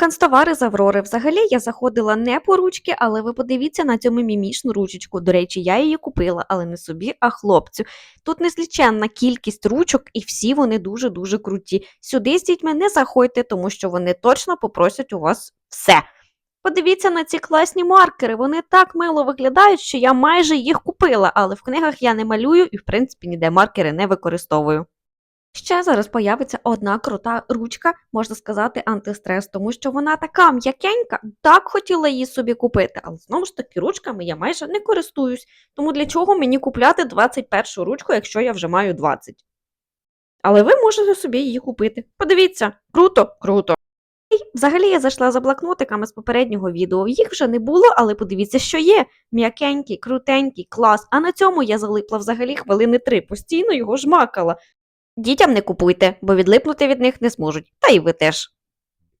Канцтовари з Аврори. Взагалі я заходила не по ручки, але ви подивіться на цю мімімішну ручечку. До речі, я її купила, але не собі, а хлопцю. Тут незліченна кількість ручок, і всі вони дуже-дуже круті. Сюди з дітьми не заходьте, тому що вони точно попросять у вас все. Подивіться на ці класні маркери. Вони так мило виглядають, що я майже їх купила, але в книгах я не малюю і, в принципі, ніде маркери не використовую. Ще зараз появиться одна крута ручка, можна сказати, антистрес, тому що вона така м'якенька, так хотіла її собі купити, але знову ж таки ручками я майже не користуюсь. Тому для чого мені купляти 21 ручку, якщо я вже маю 20? Але ви можете собі її купити. Подивіться, круто, круто. І Взагалі я зайшла за блокнотиками з попереднього відео. Їх вже не було, але подивіться, що є. М'якенький, крутенький, клас. А на цьому я залипла взагалі хвилини три, постійно його жмакала. Дітям не купуйте, бо відлипнути від них не зможуть. Та й ви теж.